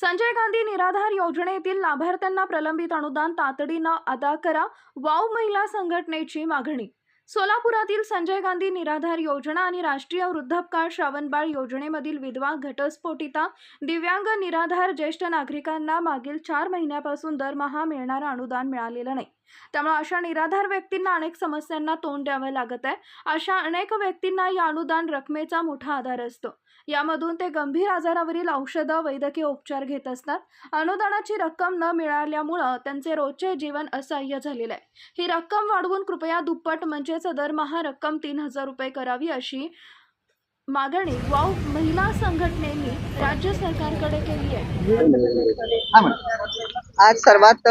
संजय गांधी निराधार योजनेतील लाभार्थ्यांना प्रलंबित अनुदान तातडीनं अदा करा. वाव महिला संघटनेची मागणी सोलापुरातील संजय गांधी निराधार योजना आणि राष्ट्रीय वृद्धापकाळ श्रावणबाळ योजनेमधील विधवा घटस्फोटिता दिव्यांग निराधार ज्येष्ठ नागरिकांना मागील चार महिन्यापासून दरमहा मिळणारं अनुदान मिळालेलं नाही. त्यामुळे अशा निराधार व्यक्तींना अनेक समस्यांना तोंड द्यावं लागत आहे. अशा अनेक व्यक्तींना या अनुदान रकमेचा मोठा आधार असतो. यामधून ते गंभीर आजारावरील औषधं वैद्यकीय उपचार घेत असतात. अनुदानाची रक्कम न मिळाल्यामुळं त्यांचे रोजचे जीवन असह्य झालेलं आहे. ही रक्कम वाढवून कृपया दुप्पट म्हणजे म्हणजेच दरमहा रक्कम तीन हजार रुपये करावी अशी मागणी वाव महिला संघटनेने राज्य सरकारकडे केली आहे. आज सर्वात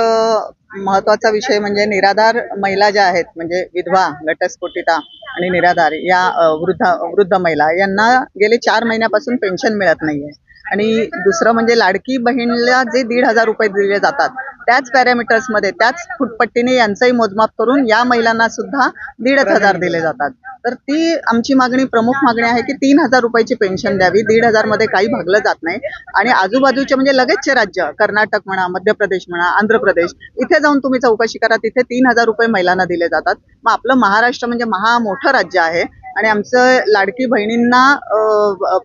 महत्त्वाचा विषय म्हणजे निराधार महिला ज्या आहेत म्हणजे विधवा घटस्फोटिता आणि निराधार या वृद्ध वृद्ध महिला यांना गेले चार महिन्यापासून पेन्शन मिळत नाहीये. आणि दुसरं म्हणजे लाडकी बहीणला जे दीड हजार रुपये दिले जातात त्याच पॅरामीटर्समध्ये त्याच फुटपट्टीने यांचंही मोजमाप करून या महिलांना सुद्धा दीडच हजार दिले जातात. तर ती आमची मागणी प्रमुख मागणी आहे की तीन हजार रुपयाची पेन्शन द्यावी. दीड हजारमध्ये काही भागलं जात नाही. आणि आजूबाजूचे म्हणजे लगेचचे राज्य कर्नाटक म्हणा मध्य प्रदेश म्हणा आंध्र प्रदेश इथे जाऊन तुम्ही चौकशी करा तिथे तीन हजार रुपये महिलांना दिले जातात. मग आपलं महाराष्ट्र म्हणजे महा मोठं राज्य आहे. आणि आमचं लाडकी बहिणींना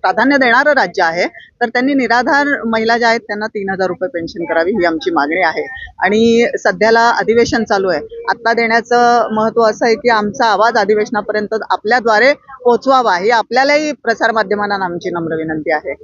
प्राधान्य देणारं राज्य आहे. तर त्यांनी निराधार महिला ज्या आहेत त्यांना तीन हजार रुपये पेन्शन करावी ही आमची मागणी आहे. आणि सध्याला अधिवेशन चालू आहे. आता देण्याचं महत्त्व असं आहे की आमचा आवाज अधिवेशनापर्यंत आपल्याद्वारे पोहोचवावा ही आपल्यालाही प्रसारमाध्यमांना आमची नम्र विनंती आहे.